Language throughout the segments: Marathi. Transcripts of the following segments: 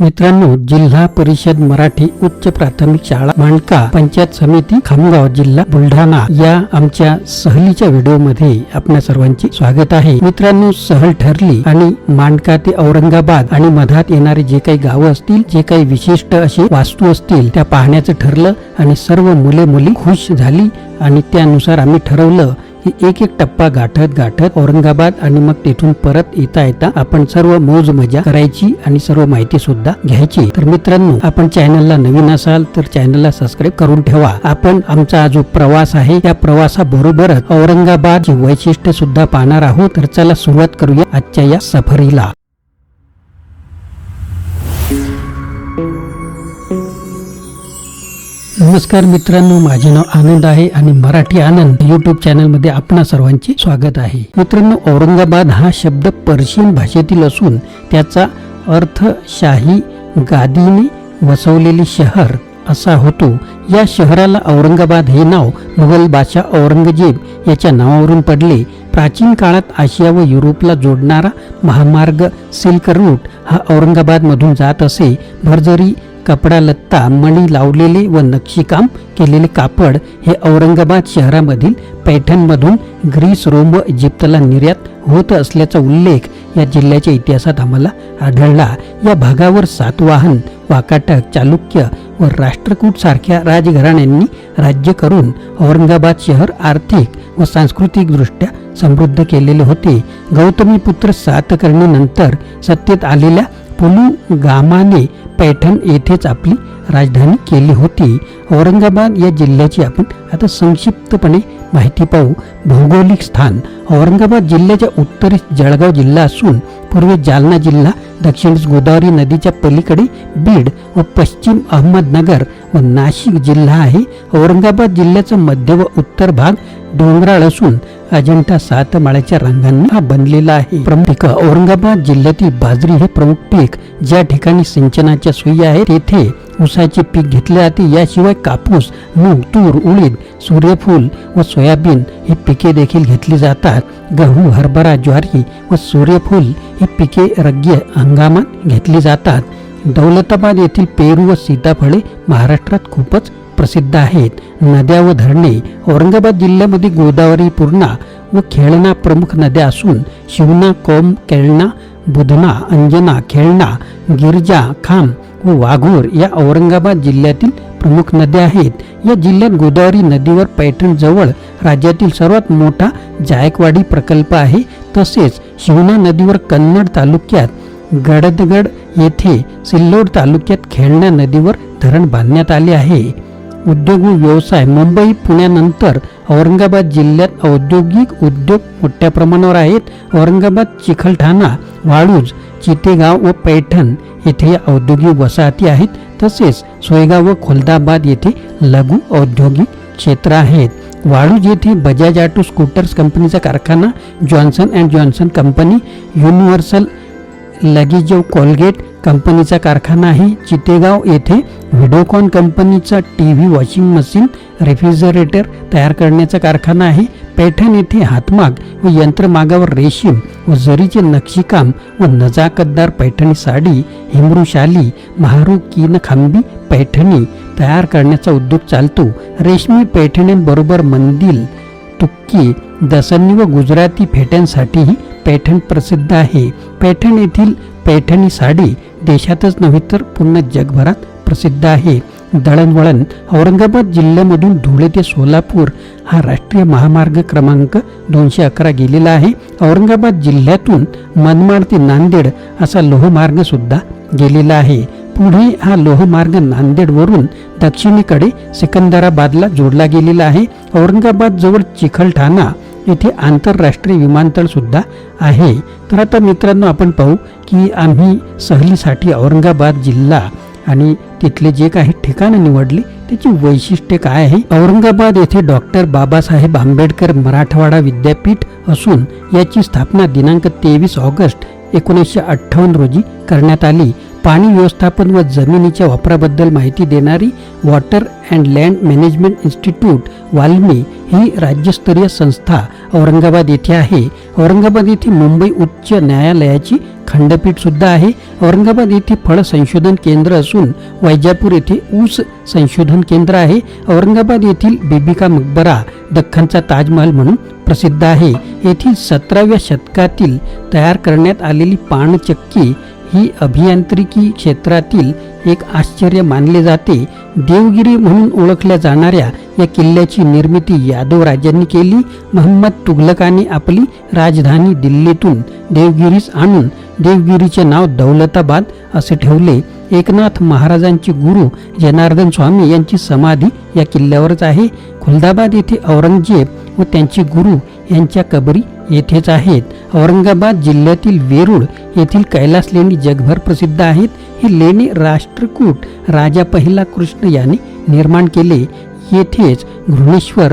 मित्रांनो जिल्हा परिषद मराठी उच्च प्राथमिक शाळा मांडका पंचायत समिती खामगाव जिल्हा बुलढाणा या आमच्या सहलीच्या व्हिडिओमध्ये आपल्या सर्वांचे स्वागत आहे. मित्रांनो सहल ठरली आणि मांडका ते औरंगाबाद आणि मधात येणारे जे काही गावं असतील जे काही विशिष्ट असे वास्तू असतील त्या पाहण्याचं ठरलं आणि सर्व मुले मुली खुश झाली आणि त्यानुसार आम्ही ठरवलं एक एक टप्पा गाठत गाठत औरंगाबाद आणि मग तिथून परत येता येता आपण सर्व मौज मजा करायची आणि सर्व माहिती सुद्धा घ्यायची. तर मित्रांनो आपण चॅनलला नवीन असाल तर चॅनलला सबस्क्राईब करून ठेवा. आपण आमचा जो प्रवास आहे त्या प्रवासाबरोबरच औरंगाबाद वैशिष्ट्य सुद्धा पाहणार आहोत. तर चला सुरुवात करूया आजच्या या सफरीला. नमस्कार मित्रांनो माझे नाव आनंद आहे आणि मराठी आनंद युट्यूब चॅनलमध्ये आपणा सर्वांचे स्वागत आहे. मित्रांनो औरंगाबाद हा शब्द पर्शियन भाषेतील असून त्याचा अर्थ शाही गादीने वसवलेले शहर असा होतो. या शहराला औरंगाबाद हे नाव मुघल बादशाह औरंगजेब याच्या नावावरून पडले. प्राचीन काळात आशिया व युरोपला जोडणारा महामार्ग सिल्क रूट हा औरंगाबादमधून जात असे. भरजरी कपडा लत्ता मणी लावलेले व नक्षीकाम केलेले कापड हे औरंगाबाद शहरामधील पैठणमधून ग्रीस रोम व इजिप्तला निर्यात होत असल्याचा उल्लेख या जिल्ह्याच्या इतिहासात आम्हाला आढळला. या भागावर सातवाहन वाकाटक चालुक्य व राष्ट्रकूट सारख्या राजघराण्यांनी राज्य करून औरंगाबाद शहर आर्थिक व सांस्कृतिकदृष्ट्या समृद्ध केलेले होते. गौतमी पुत्र सातकर्णीनंतर सत्तेत आलेल्या पुलुगामाने पैठण येथेच आपली राजधानी केली होती. औरंगाबाद या जिल्ह्याची आपण आता संक्षिप्तपणे माहिती पाहू. भौगोलिक स्थान. औरंगाबाद जिल्ह्याच्या उत्तरेस जळगाव जिल्हा असून पूर्वी जालना जिल्हा दक्षिणेस गोदावरी नदीच्या पलीकडे बीड व पश्चिम अहमदनगर व नाशिक जिल्हा आहे. औरंगाबाद जिल्ह्याचा मध्य व उत्तर भाग डोंगराळ असून अजिंठा सात माळ्याच्या हा बनलेला आहे. प्रमुख औरंगाबाद जिल्ह्यातील बाजरी हे प्रमुख पीक ज्या ठिकाणी सिंचनाच्या सोयी आहेत तेथे ऊसाचे पीक घेतले जाते. याशिवाय कापूस मूग तूर उडीद सूर्यफूल व सोयाबीन ही पिके देखील घेतली जातात. गहू हरभरा ज्वारी व सूर्यफूल ही पिके रग्य हंगामात घेतली जातात. दौलताबाद येथील पेरू व सीताफळे महाराष्ट्रात खूपच प्रसिद्ध आहेत. नद्या व धरणे औरंगाबाद जिल्ह्यामध्ये गोदावरी पूर्णा व खेळणा प्रमुख नद्या असून शिवना कोम केळणा बुधना अंजना खेळणा गिरजा खाम व वाघोर या औरंगाबाद जिल्ह्यातील प्रमुख नद्या आहेत. या जिल्ह्यात गोदावरी नदीवर पैठणजवळ राज्यातील सर्वात मोठा जायकवाडी प्रकल्प आहे. तसेच शिवना नदीवर कन्नड तालुक्यात गडदगड येथे सिल्लोड तालुक्यात खेळण्या नदीवर धरण बांधण्यात आले आहे. उद्योग व व्यवसाय मुंबई पुण्यानंतर औरंगाबाद जिल्ह्यात औद्योगिक उद्योग मोठ्या प्रमाणावर आहेत. औरंगाबाद चिखलठाणा वाळूज चितेगाव व पैठण येथे औद्योगिक वसाहती आहेत. तसेच सोयगाव व खुलदाबाद येथे लघु औद्योगिक क्षेत्र आहेत. वाळूज येथे बजाज ऑटो स्कूटर्स कंपनीचा कारखाना Johnson and Johnson company universal लगेजो Colgate कंपनीचा कारखाना आहे. चितेगाव येथे व्हिडिओकॉन कंपनीचा T V washing machine refrigerator तयार करण्याचा कारखाना आहे. पैठण येथे हातमाग व यंत्रमागावर रेशीम व जरीचे नक्षीकाम व नजाकतदार पैठणी साडी हिमरुशाली महारू कीन खांबी पैठणी तयार करण्याचा उद्योग चालतो. रेशमी पैठणींबरोबर मंदिल तुक्की दसनी व गुजराती फेट्यांसाठीही पैठण प्रसिद्ध आहे. पैठण येथील पैठणी साडी देशातच नव्हे तर पूर्ण जगभरात प्रसिद्ध आहे. दळणवळण औरंगाबाद जिल्ह्यामधून धुळे ते सोलापूर हा राष्ट्रीय महामार्ग क्रमांक दोनशे अकरा गेलेला आहे. औरंगाबाद जिल्ह्यातून मनमाड ते नांदेड असा लोहमार्गसुद्धा गेलेला आहे. पुढे हा लोहमार्ग नांदेडवरून दक्षिणेकडे सिकंदराबादला जोडला गेलेला आहे. औरंगाबाद जवळ चिखलठाणा येथे आंतरराष्ट्रीय विमानतळसुद्धा आहे. तर आता मित्रांनो आपण पाहू की आम्ही सहलीसाठी औरंगाबाद जिल्हा आणि तिथले जे काही ठिकाणं निवडली त्याची वैशिष्ट्य काय आहे? औरंगाबाद येथे डॉक्टर बाबासाहेब आंबेडकर मराठवाडा विद्यापीठ असून याची स्थापना दिनांक तेवीस ऑगस्ट एकोणीसशे अठ्ठावन्न रोजी करण्यात आली. पाणी व्यवस्थापन व जमिनीच्या वापराबद्दल माहिती देणारी water and land management institute WALMI ही राज्यस्तरीय संस्था औरंगाबाद येथे आहे. औरंगाबाद येथे मुंबई उच्च न्यायालयाची खंडपीठ सुद्धा आहे. औरंगाबाद येथे फळ संशोधन केंद्र असून वैजापूर येथे ऊस संशोधन केंद्र आहे. औरंगाबाद येथील बिबिका मकबरा दख्खनचा ताजमहल म्हणून प्रसिद्ध आहे. येथील सतराव्या शतकातील तयार करण्यात आलेली पाणचक्की ही अभियांत्रिकी क्षेत्रातील एक आश्चर्य मानले जाते. देवगिरी म्हणून ओळखल्या जाणाऱ्या या किल्ल्याची निर्मिती यादव राजांनी केली. मोहम्मद तुघलकाने आपली राजधानी दिल्लीतून देवगिरीस आणून देवगिरीचे नाव दौलताबाद असे ठेवले. एकनाथ महाराजांचे गुरु जनार्दन स्वामी यांची समाधी या किल्ल्यावरच आहे. खुलदाबाद येथे औरंगजेब व त्यांचे गुरु यांच्या कबरी येथेच आहेत. औरंगाबाद जिल्ह्यातील वेरूळ येथील कैलास लेणी जगभर प्रसिद्ध आहेत. ही लेणी राष्ट्रकूट राजा पहिला कृष्ण याने निर्माण केले. येथेच घृणेश्वर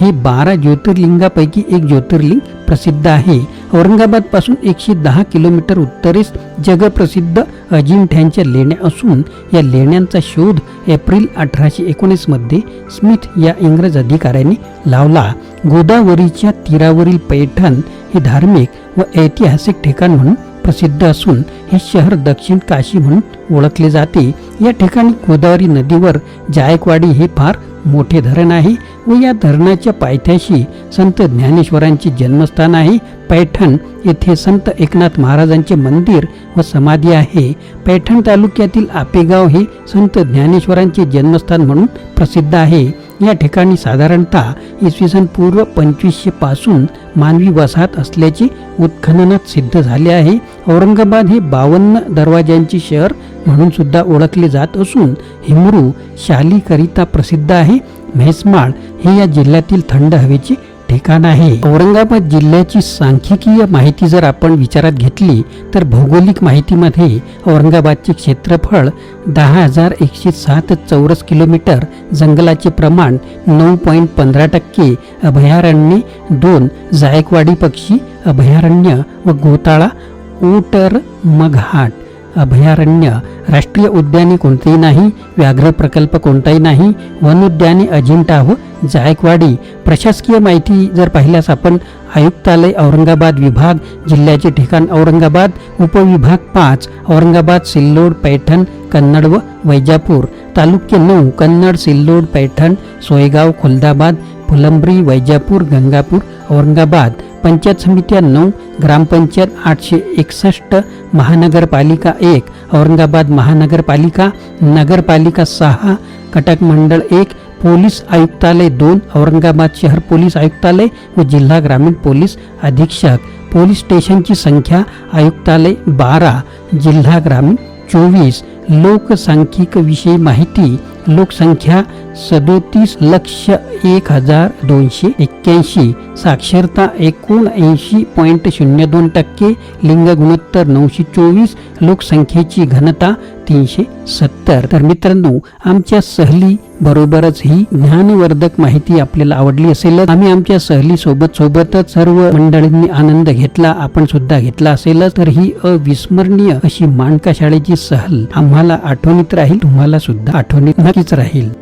हे बारा ज्योतिर्लिंगापैकी एक ज्योतिर्लिंग प्रसिद्ध आहे. औरंगाबादपासून एकशे दहा किलोमीटर उत्तरेस जगप्रसिद्ध अजिंठ्यांच्या लेण्या असून या लेण्यांचा शोध एप्रिल अठराशे एकोणीसमध्ये स्मिथ या इंग्रज अधिकाऱ्यांनी लावला. गोदावरीच्या तीरावरील पैठण हे धार्मिक व ऐतिहासिक ठिकाण म्हणून प्रसिद्ध असून हे शहर दक्षिण काशी म्हणून ओळखले जाते. या ठिकाणी गोदावरी नदीवर जायकवाडी हे फार मोठे धरण आहे. व या धरणाच्या पायथ्याशी संत ज्ञानेश्वरांचे जन्मस्थान आहे. पैठण येथे संत एकनाथ महाराजांचे मंदिर व समाधी आहे. पैठण तालुक्यातील आपेगाव हे संत ज्ञानेश्वरांचे जन्मस्थान म्हणून प्रसिद्ध आहे. या ठिकाणी साधारणतः इसवी सन पूर्व पंचवीसशे पासून मानवी वसाहत असल्याचे उत्खननात सिद्ध झाले आहे. औरंगाबाद हे बावन्न दरवाज्यांचे शहर म्हणून सुद्धा ओळखले जात असून हिमरू शालीकरिता प्रसिद्ध आहे. म्हैसमाळ हे या जिल्ह्यातील थंड हवेचे ठिकाण आहे. औरंगाबाद जिल्ह्याची सांख्यिकीय माहिती जर आपण विचारात घेतली तर भौगोलिक माहितीमध्ये औरंगाबादचे क्षेत्रफळ दहा हजार एकशे सात चौरस किलोमीटर जंगलाचे प्रमाण नऊ पॉईंट पंधरा टक्के अभयारण्ये दोन जायकवाडी पक्षी अभयारण्य व गोताळा ओटर मघाट अभयारण्य राष्ट्रीय उद्याने कोणतेही नाही व्याघ्र प्रकल्प कोणताही नाही वनोद्याने अजिंठा व जायकवाडी. प्रशासकीय माहिती जर पाहिल्यास आपण आयुक्तालय औरंगाबाद विभाग जिल्ह्याचे ठिकाण औरंगाबाद उपविभाग पाच औरंगाबाद सिल्लोड पैठण कन्नड व वैजापूर. तालुके नऊ कन्नड सिल्लोड पैठण सोयगाव खुलदाबाद फुलंब्री वैजापूर गंगापूर औरंगाबाद. पंचायत समित्या नऊ ग्रामपंचायत आठशे एकसष्ट महानगरपालिका एक औरंगाबाद महानगरपालिका नगरपालिका सहा कटक मंडळ एक पोलीस आयुक्तालय दोन औरंगाबाद शहर पोलीस आयुक्तालय व जिल्हा ग्रामीण पोलीस अधीक्षक. पोलीस स्टेशनची संख्या आयुक्तालय बारा जिल्हा ग्रामीण चोवीस. लोकसांख्यिक विषयी माहिती लोकसंख्या सदोतीस लक्ष एक हजार दोनशे एक्क्याऐंशी. साक्षरता एकोणऐंशी पॉईंट शून्य दोन टक्के. लिंग गुणोत्तर नऊशे चोवीस. लोकसंख्येची घनता तीनशे सत्तर. तर मित्रांनो आमच्या सहली बरोबरच ही ज्ञानवर्धक माहिती आपल्याला आवडली असेलच आम्ही आमच्या सहली सोबत सोबतच सर्व मंडळींनी आनंद घेतला आपण सुद्धा घेतला असेलच तर ही अविस्मरणीय अशी मानका शाळेची सहल आम्हाला आठवणीत राहील तुम्हाला सुद्धा आठवणीत नक्कीच राहील.